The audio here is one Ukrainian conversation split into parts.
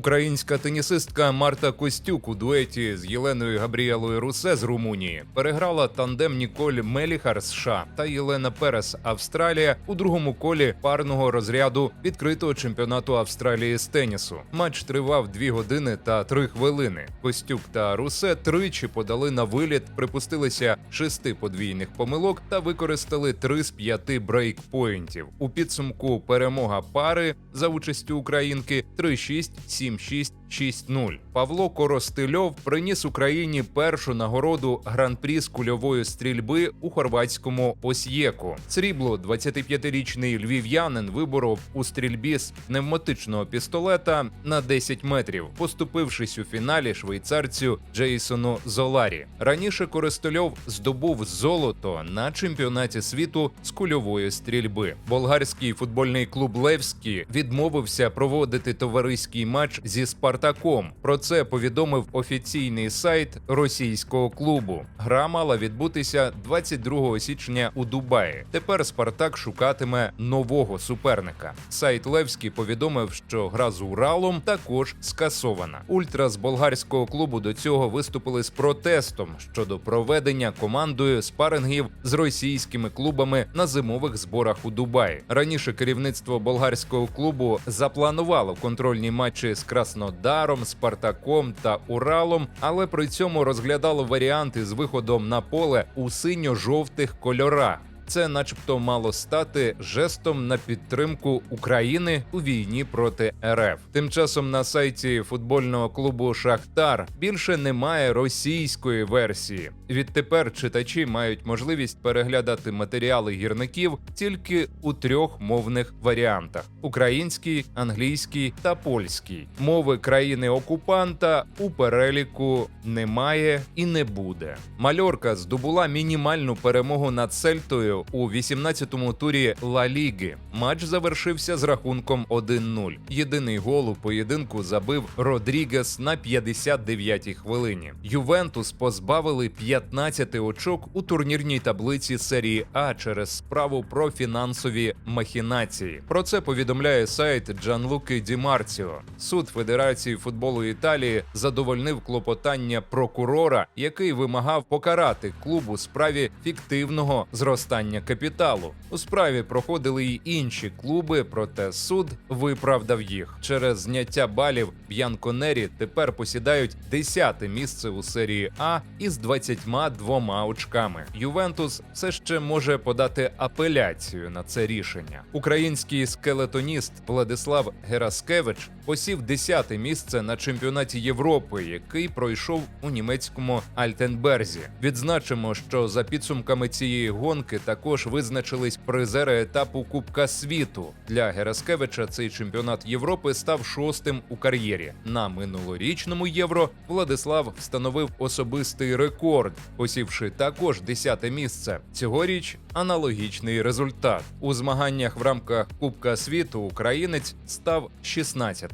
Українська тенісистка Марта Костюк у дуеті з Єленою Габріелою Русе з Румунії переграла тандем Ніколь Меліхар США та Єлена Перес Австралія у другому колі парного розряду відкритого чемпіонату Австралії з тенісу. Матч тривав 2 години та 3 хвилини. Костюк та Русе тричі подали на виліт, припустилися шести подвійних помилок та використали три з п'яти брейкпоінтів. У підсумку перемога пари за участю українки 3-6, 7-6, 6-0. Павло Коростильов приніс Україні першу нагороду гран-прі з кульової стрільби у хорватському Осьєку. Срібло 25-річний львів'янин виборов у стрільбі з пневматичного пістолета на 10 метрів, поступившись у фіналі швейцарцю Джейсону Золарі. Раніше Коростильов здобув золото на чемпіонаті світу з кульової стрільби. Болгарський футбольний клуб Левський відмовився проводити товариський матч зі Спартаком. Про це повідомив офіційний сайт російського клубу. Гра мала відбутися 22 січня у Дубаї. Тепер Спартак шукатиме нового суперника. Сайт Левський повідомив, що гра з Уралом також скасована. Ультра з болгарського клубу до цього виступили з протестом щодо проведення командою спарингів з російськими клубами на зимових зборах у Дубаї. Раніше керівництво болгарського клубу запланувало контрольні матчі з Краснодаром, Спартаком та Уралом, але при цьому розглядало варіанти з виходом на поле у синьо-жовтих кольорах. Це, начебто, мало стати жестом на підтримку України у війні проти РФ. Тим часом на сайті футбольного клубу Шахтар більше немає російської версії. Відтепер читачі мають можливість переглядати матеріали гірників тільки у трьох мовних варіантах: український, англійський та польський. Мови країни окупанта у переліку немає і не буде. Мальорка здобула мінімальну перемогу над Сельтою у 18-му турі Ла Ліги. Матч завершився з рахунком 1-0. Єдиний гол у поєдинку забив Родрігес на 59-й хвилині. Ювентус позбавили 15 очок у турнірній таблиці серії А через справу про фінансові махінації. Про це повідомляє сайт Джанлуки Ді Марціо. Суд Федерації футболу Італії задовольнив клопотання прокурора, який вимагав покарати клуб у справі фіктивного зростання капіталу. У справі проходили й інші клуби, проте суд виправдав їх. Через зняття балів Б'янконері тепер посідають 10-те місце у серії А із 22 очками. Ювентус все ще може подати апеляцію на це рішення. Український скелетоніст Владислав Гераскевич посів 10-те місце на чемпіонаті Європи, який пройшов у німецькому Альтенберзі. Відзначимо, що за підсумками цієї гонки також визначились призери етапу Кубка світу. Для Гераскевича цей чемпіонат Європи став шостим у кар'єрі. На минулорічному євро Владислав встановив особистий рекорд, посівши також 10-те місце. Цьогоріч аналогічний результат у змаганнях в рамках Кубка світу. Українець став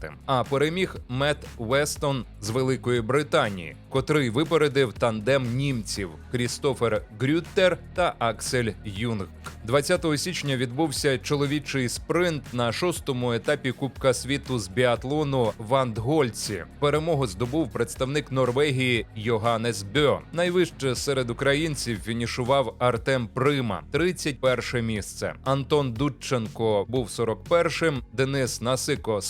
16-тим, а переміг Мет Вестон з Великої Британії, котрий випередив тандем німців Крістофер Грюттер та Аксель Юнг. 20 січня відбувся чоловічий спринт на шостому етапі Кубка світу з біатлону в Андгольці. Перемогу здобув представник Норвегії Йоганнес Бьо. Найвище серед українців фінішував Артем Прима, 31 місце. Антон Дудченко був 41-м, Денис Насико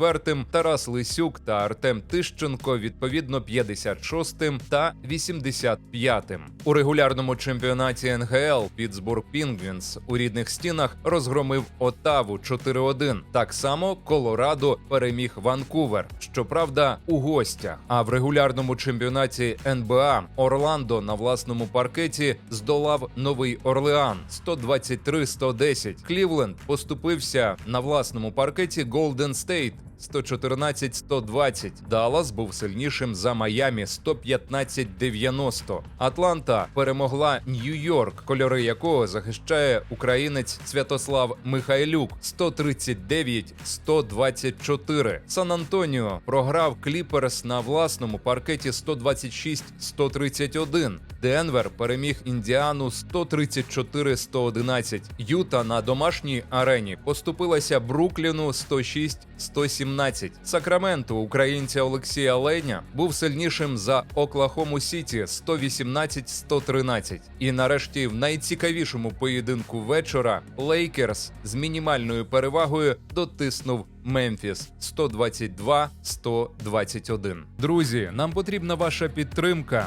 44-м, Тарас Лисюк та Артем Тищенко відповідно 56-м та 85-м. У регулярному чемпіонаті НГЛ Пітсбург Пінгвінс у рідних стінах розгромив Отаву 4-1. Так само Колорадо переміг Ванкувер. Щоправда, у гостях. А в регулярному чемпіонаті НБА Орландо на власному паркеті здолав Новий Орлеан 123-110. Клівленд поступився на власному паркеті Голден Стейт 114-120. Даллас був сильнішим за Майамі 115-90. Атланта перемогла Нью-Йорк, кольори якого захищає українець Святослав Михайлюк 139-124. Сан Антоніо програв Кліперс на власному паркеті 126-131. Денвер переміг Індіану 134-111. Юта на домашній арені поступилася Брукліну 106-117. Сакраменто українця Олексія Леня був сильнішим за Оклахому Сіті 118-113. І нарешті в найцікавішому поєдинку вечора Лейкерс з мінімальною перевагою дотиснув Мемфіс 122-121. Друзі, нам потрібна ваша підтримка.